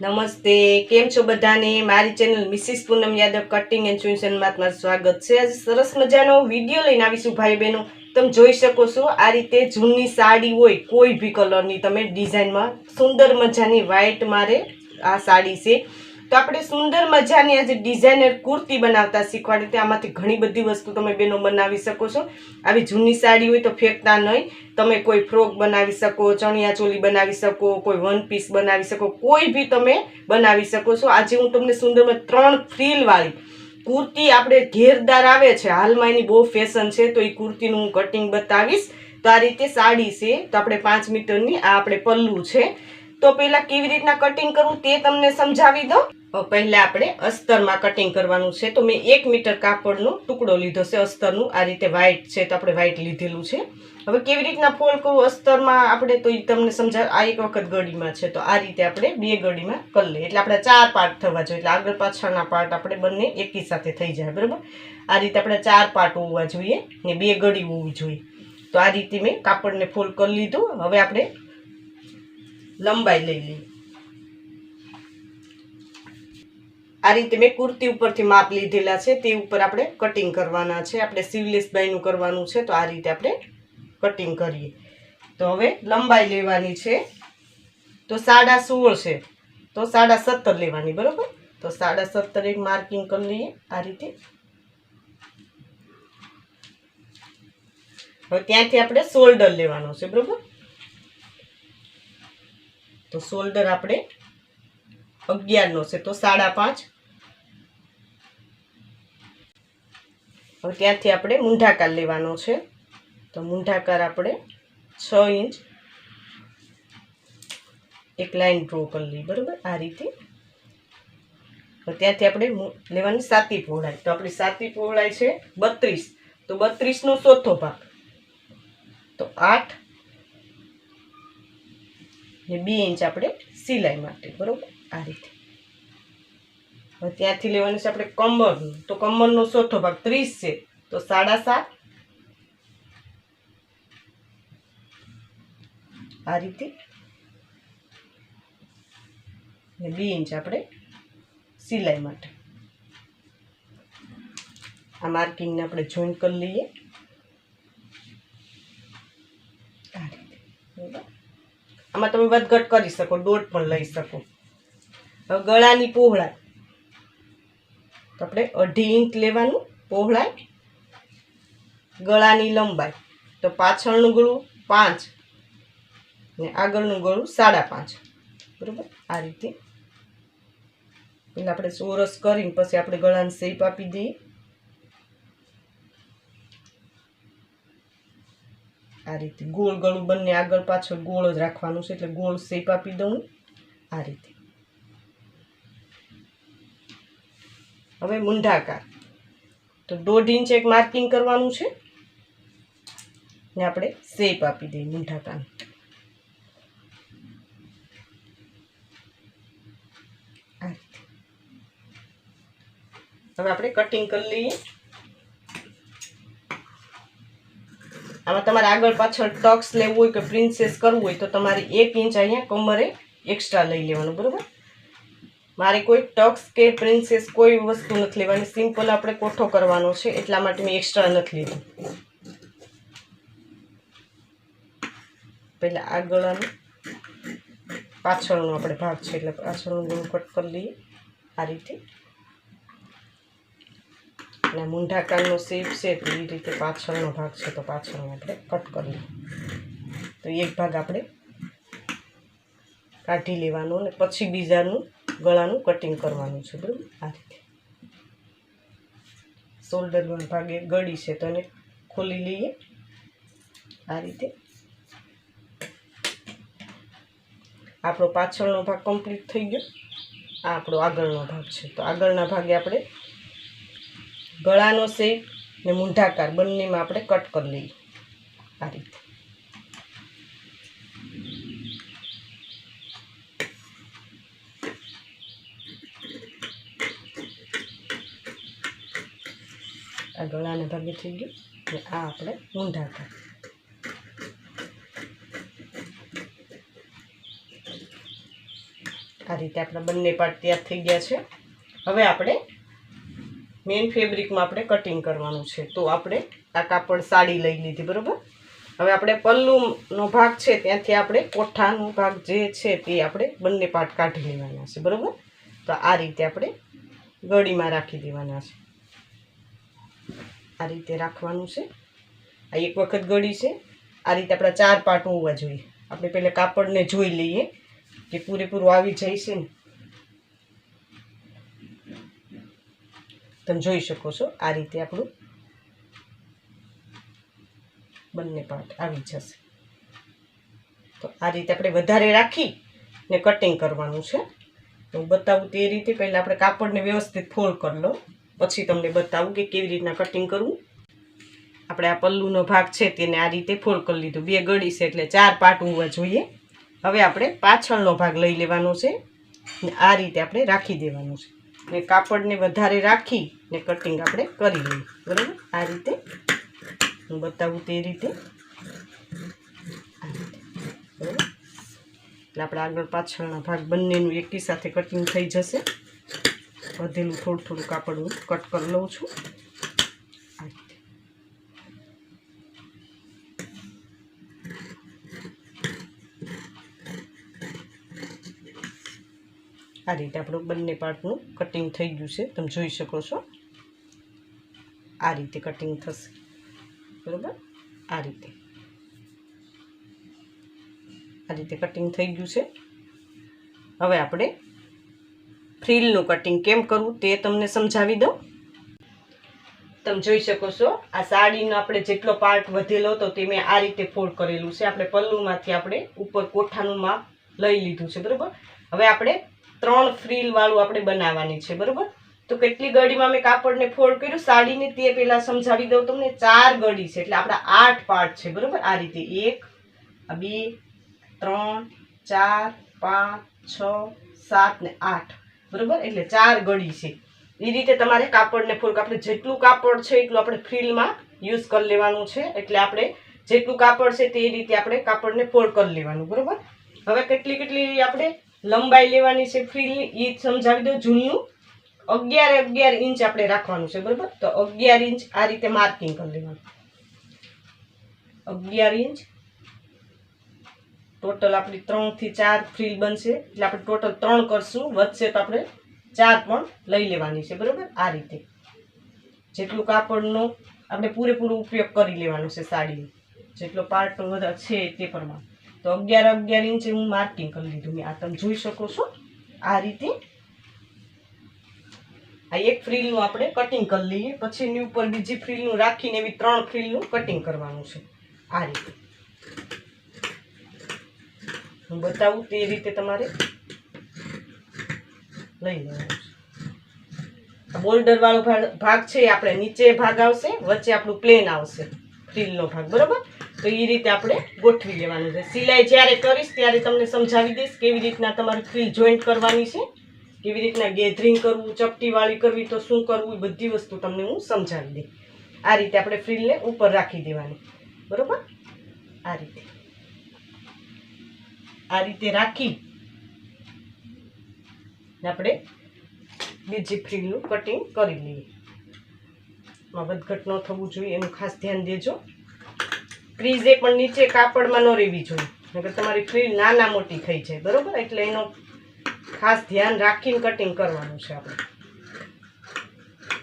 નમસ્તે, કેમ છો બધાને? મારી channel Mrs Poonam Yadav cutting and ટ્યુશનમાં તમારું સ્વાગત છે. આજે સરસ મજાનો વીડિયો લઈને આવીશું ભાઈ બહેનો તમે જોઈ શકો છો, આ રીતે જૂની સાડી હોય, કોઈ બી કલરની તમે ડિઝાઇનમાં સુંદર મજાની વ્હાઇટ મારે આ સાડી છે. તો આપણે સુંદર મજાની આજે ડિઝાઇનર કુર્તી બનાવતા શીખવાડી તો આમાંથી ઘણી બધી વસ્તુ તમે બેનો બનાવી શકો છો. આવી જૂની સાડી હોય તો ફેંકતા નહીં. તમે કોઈ ફ્રોક બનાવી શકો, ચણિયા ચોલી બનાવી શકો, કોઈ વન પીસ બનાવી શકો, કોઈ બી તમે બનાવી શકો છો. આજે હું તમને સુંદરમાં ત્રણ ફ્રીલવાળી કુર્તી આપણે ઘેરદાર આવે છે. હાલમાં એની બહુ ફેશન છે, તો એ કુર્તીનું હું કટિંગ બતાવીશ. તો આ રીતે સાડી છે. તો આપણે પાંચ મીટરની આ આપણે પલ્લું છે. તો પહેલાં કેવી રીતના કટિંગ કરવું તે તમને સમજાવી દઉં. પહેલા આપણે અસ્તરમાં કટિંગ કરવાનું છે. તો મેં એક મીટર કાપડનો ટુકડો લીધો છે અસ્તરનું. આ રીતે વ્હાઇટ છે તો આપણે વ્હાઇટ લીધેલું છે. હવે કેવી રીતના ફોલ્ડ કરવું અસ્તરમાં આપણે તો તમને સમજાવ આ એક વખત ગળીમાં છે. તો આ રીતે આપણે બે ગળીમાં કરી લઈએ. એટલે આપણે ચાર પાર્ટ થવા જોઈએ. એટલે આગળ પાછળના પાર્ટ આપણે બંને એકી સાથે થઈ જાય, બરાબર? આ રીતે આપણે ચાર પાર્ટ હોવા જોઈએ ને બે ગળી હોવી જોઈએ. તો આ રીતે મેં કાપડને ફોલ્ડ કરી લીધું. હવે આપણે લંબાઈ લઈ લઈએ. આ રીતે મેં કુર્તી ઉપરથી માપ લીધેલા છે, તે ઉપર આપણે કટિંગ કરવાના છે. આપણે સીવલેસ બાયનું કરવાનું છે, તો આ રીતે આપણે કટિંગ કરીએ. તો હવે લંબાઈ લેવાની છે. તો સાડા સોળ છે. તો સાડા સત્તર લેવાની, બરાબર? તો સાડા સત્તર એક માર્કિંગ કરી લઈએ, આ રીતે. હવે ત્યાંથી આપણે શોલ્ડર લેવાનો છે, બરાબર? તો શોલ્ડર આપણે અગિયારનો છે, તો સાડા પાંચ. હવે ત્યાંથી આપણે મૂંઢાકાર લેવાનો છે. તો મૂંઢાકાર આપણે છ ઇંચ એક લાઈન ડ્રો કરી બરાબર? આ રીતે. ત્યાંથી આપણે લેવાની સાતી પહોળાઈ. તો આપણી સાતી પહોળાઈ છે બત્રીસ. તો બત્રીસનો ચોથો ભાગ. તો આઠ ને બે ઇંચ આપણે સિલાઈ માટે, બરાબર? આ રીતે. ત્યાંથી લેવાનું છે આપણે કમરનું તો કમરનો ચોથો ભાગ ત્રીસ છે. તો સાડા સાત. આ રીતે. ને બે ઇંચ આપણે સિલાઈ માટે. આ માર્કિંગને આપણે જોઈન કરી લઈએ. બરાબર આમાં તમે વધઘટ કરી શકો, દોટ પણ લઈ શકો. હવે ગળાની પહોળાઈ. તો આપણે અઢી ઇંચ લેવાનું, પહોળાઈ, ગળાની લંબાઈ. તો પાછળનું ગળું પાંચ ને આગળનું ગળું સાડા પાંચ. બરાબર? આ રીતે. એટલે આપણે ચોરસ કરીને પછી આપણે ગળાને શેપ આપી દઈએ. આ રીતે ગોળ ગળું બંને આગળ પાછળ ગોળ જ રાખવાનું છે એટલે ગોળ શેપ આપી દઉં. આ રીતે. હવે મૂંઢાકાર. તો દોઢ ઇંચ એક માર્કિંગ કરવાનું છે. ને આપણે શેપ આપી દઈએ મૂંઢાકાર. હવે આપણે કટિંગ કરી લઈએ. આમાં તમારે આગળ પાછળ ટક્સ લેવું હોય કે પ્રિન્સેસ કરવું હોય તો તમારે એક ઇંચ અહીંયા કમરે એક્સ્ટ્રા લઈ લેવાનું, બરાબર? મારે કોઈ ટક્સ કે પ્રિન્સેસ કોઈ વસ્તુ નથી લેવાની. સિમ્પલ આપણે કોઠો કરવાનો છે, એટલા માટે મેં એક્સ્ટ્રા નથી લીધું. પહેલાં આ ગળાનું પાછળનો આપણે ભાગ છે, એટલે પાછળનું ગળું કટ કરી લઈએ આ રીતે. અને મૂંઢાકારનો શેપ છે, તો એ રીતે પાછળનો ભાગ છે, તો પાછળનો આપણે કટ કરી લઈએ. તો એક ભાગ આપણે કાઢી લેવાનો અને પછી બીજાનું ગળાનું કટિંગ કરવાનું છે, બરાબર? આ રીતે. શોલ્ડર ભાગે ગળી છે તો એને ખોલી લઈએ. આ રીતે. આપણો પાછળનો ભાગ કમ્પ્લીટ થઈ ગયો. આ આપણો આગળનો ભાગ છે. તો આગળના ભાગે આપણે ગળાનો શેપ ને મૂંઢાકાર બંનેમાં આપણે કટ કરી લઈએ. આ રીતે. આ ગળાને ભાગે થઈ ગયું અને આ આપણે મૂંઢાકાર આ રીતે આપણા બંને પાર્ટ તૈયાર થઈ ગયા છે. હવે આપણે મેઇન ફેબ્રિકમાં આપણે કટિંગ કરવાનું છે. તો આપણે આ કાપડ સાડી લઈ લીધી, બરાબર? હવે આપણે પલ્લુનો ભાગ છે, ત્યાંથી આપણે કોઠાનો ભાગ જે છે તે આપણે બંને પાર્ટ કાઢી લેવાના છે, બરાબર? તો આ રીતે આપણે ગળીમાં રાખી દેવાના છે. આ રીતે રાખવાનું છે. આ એક વખત ગળી છે. આ રીતે આપણા ચાર પાર્ટ હોવા જોઈએ. આપણે પહેલાં કાપડને જોઈ લઈએ કે પૂરેપૂરું આવી જાય છે ને. તમે જોઈ શકો છો, આ રીતે આપણું બંને પાર્ટ આવી જશે. તો આ રીતે આપણે વધારે રાખી ને કટિંગ કરવાનું છે. તો હું બતાવું તે રીતે પહેલાં આપણે કાપડને વ્યવસ્થિત ફોલ્ડ કરી લો પછી તમને બતાવું કે કેવી રીતના કટિંગ કરવું. આપણે આ પલ્લુનો ભાગ છે તેને આ રીતે ફોલ્ડ કરી લીધું. બે ગળી છે એટલે ચાર પાટ હોવા જોઈએ. હવે આપણે પાછળનો ભાગ લઈ લેવાનો છે આ રીતે આપણે રાખી દેવાનું છે. ને કાપડને વધારે રાખી ને કટિંગ આપણે કરી લઈએ. બરાબર? આ રીતે. હું બતાવું તે રીતે. એટલે આપણે આગળ પાછળના ભાગ બંનેનું એકી સાથે કટિંગ થઈ જશે. વધેલું થોડું થોડું કાપડ હું કટ કરી લઉં છું. આ રીતે. આપણું બંને પાર્ટનું કટિંગ થઈ ગયું છે. તમે જોઈ શકો છો. આ રીતે કટિંગ થશે. બરાબર? આ રીતે. આ રીતે કટિંગ થઈ ગયું છે. હવે આપણે ફ્રીલનું કટિંગ કેમ કરવું તે તમને સમજાવી દઉં. તમે જોઈ શકો છો, આ સાડીનો આપણે જેટલો પાર્ટ વધેલો હતો તે મેં આ રીતે ફોલ્ડ કરેલું છે. આપણે પલ્લુમાંથી આપણે ઉપર કોઠાનું માપ લઈ લીધું છે, બરાબર? હવે આપણે ત્રણ ફ્રીલવાળું આપણે બનાવવાની છે, બરાબર? તો કેટલી ગળીમાં મેં કાપડને ફોલ્ડ કર્યું? સાડીને તે પહેલાં સમજાવી દઉં તમને, ચાર ગળી છે, એટલે આપણા આઠ પાર્ટ છે, બરાબર? આ રીતે એક બે, ત્રણ, ચાર, પાંચ, છ, સાત ને આઠ. બરાબર? એટલે ચાર ગળી છે. એ રીતે તમારે કાપડને ફોર્ક આપણે જેટલું કાપડ છે એટલું આપણે ફ્રીલમાં યુઝ કરી લેવાનું છે. એટલે આપણે જેટલું કાપડ છે તે રીતે આપણે કાપડને ફોલ્ડ કરી લેવાનું, બરાબર? હવે કેટલી કેટલી આપણે લંબાઈ લેવાની છે ફ્રીલની એ સમજાવી દો. જૂનનું અગિયાર અગિયાર ઇંચ આપણે રાખવાનું છે, બરાબર? તો અગિયાર ઇંચ આ રીતે માર્કિંગ કરી લેવાનું. અગિયાર ઇંચ ટોટલ આપણી ત્રણથી ચાર ફ્રીલ બનશે. એટલે આપણે ટોટલ ત્રણ કરશું. વચ્ચે તો આપણે ચાર પણ લઈ લેવાની છે. બરાબર? આ રીતે. જેટલું કાપડનો આપણે પૂરેપૂરો ઉપયોગ કરી લેવાનો છે સાડીનો. જેટલો પાર્ટ બધા છે તે પ્રમાણે. તો અગિયાર અગિયાર ઇંચે હું માર્કિંગ કરી લીધું આ તમે જોઈ શકો છો. આ રીતે. આ એક ફ્રીલનું આપણે કટિંગ કરી લઈએ. પછી એની ઉપર બીજી ફ્રીલનું રાખીને એવી ત્રણ ફ્રીલનું કટિંગ કરવાનું છે. આ રીતે. હું બતાવું તે રીતે તમારે લઈ લેવાનું છે. બોલ્ડર વાળો ભાગ ભાગ છે આપણે નીચે ભાગ આવશે, વચ્ચે આપણું પ્લેન આવશે ફ્રીલનો ભાગ, બરાબર? તો એ રીતે આપણે ગોઠવી લેવાનું છે. સિલાઈ જ્યારે કરીશ ત્યારે તમને સમજાવી દઈશ કેવી રીતના તમારે ફ્રીલ જોઈન્ટ કરવાની છે, કેવી રીતના ગેધરિંગ કરવું ચપટીવાળી કરવી તો શું કરવું, એ બધી વસ્તુ તમને હું સમજાવી દઈશ. આ રીતે આપણે ફ્રીલને ઉપર રાખી દેવાની. બરાબર? આ રીતે. આ રીતે રાખી આપણે બીજી ફ્રીલનું કટિંગ કરી લઈએ. માં વધઘટ ન થવું જોઈએ, એનું ખાસ ધ્યાન દેજો. ક્રીઝે પણ નીચે કાપડમાં ન રહેવી જોઈએ, નકર તમારી ફ્રીલ નાના મોટી થઈ જાય, બરાબર? એટલે એનો ખાસ ધ્યાન રાખીને કટિંગ કરવાનું છે આપણે.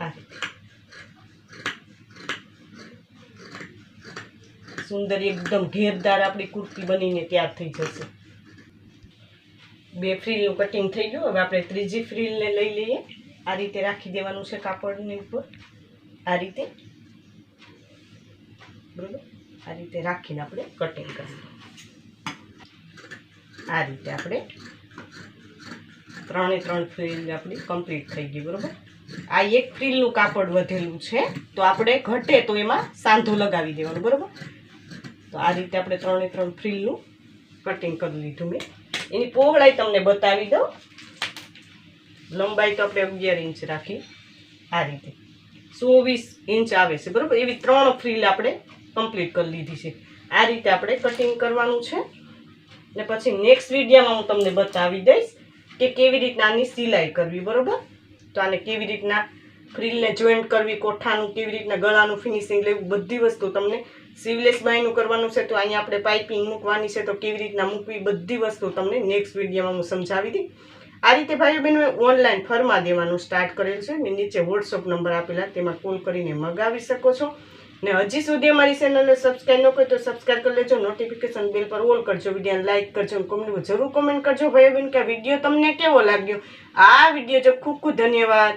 આ રીતે. સુંદર એકદમ ઘેરદાર આપણી કુર્તી બનીને તૈયાર થઈ જશે. બે ફ્રીલનું કટિંગ થઈ ગયું. હવે આપણે ત્રીજી ફ્રીલને લઈ લઈએ. આ રીતે રાખી દેવાનું છે કાપડની ઉપર. આ રીતે. બરોબર? આ રીતે રાખીને આપણે કટિંગ કરીએ આ રીતે આપણે ત્રણે ત્રણ ફ્રીલ આપણી કમ્પ્લીટ થઈ ગઈ, બરોબર? આ એક ફ્રીલનું કાપડ વધેલું છે. તો આપણે ઘટે તો એમાં સાંધો લગાવી દેવાનું, બરોબર? તો આ રીતે આપણે ત્રણે ત્રણ ફ્રીલનું કટિંગ કરી લીધું મેં. એની પહોળાઈ તમને બતાવી દઉં. લંબાઈ તો આપણે અગિયાર ઇંચ રાખી. આ રીતે. ચોવીસ ઇંચ આવે છે, બરાબર? એવી ત્રણ ફ્રીલ આપણે કમ્પ્લીટ કરી લીધી છે. આ રીતે આપણે કટિંગ કરવાનું છે. ને પછી નેક્સ્ટ વિડીયામાં હું તમને બતાવી દઈશ કે કેવી રીતના આની સિલાઈ કરવી, બરાબર? તો આને કેવી રીતના ફ્રીલને જોઈન્ટ કરવી, કોઠાનું કેવી રીતના ગળાનું ફિનિશિંગ લેવું, બધી વસ્તુ તમને સીવલેસ બાયનું કરવાનું છે તો અહીંયા આપણે પાઇપિંગ મૂકવાની છે તો કેવી રીતના મૂકવી, બધી વસ્તુ તમને નેક્સ્ટ વિડીયોમાં હું સમજાવી દઈ આ રીતે ભાઈઓ બહેનોએ ઓનલાઈન ફરમા દેવાનું સ્ટાર્ટ કરેલ છે ને નીચે વોટ્સઅપ નંબર આપેલા, તેમાં કોલ કરીને મગાવી શકો છો. ને હજી સુધી અમારી ચેનલને સબસ્ક્રાઈબ ન કરો તો સબસ્ક્રાઈબ કરી લેજો નોટિફિકેશન બેલ પર ઓલ કરજો, વિડીયોને લાઇક કરજો કોમેન્ટ જરૂર કોમેન્ટ કરજો. ભાઈઓ બહેન કે વીડિયો તમને કેવો લાગ્યો? આ વીડિયો જો ખૂબ ખૂબ ધન્યવાદ.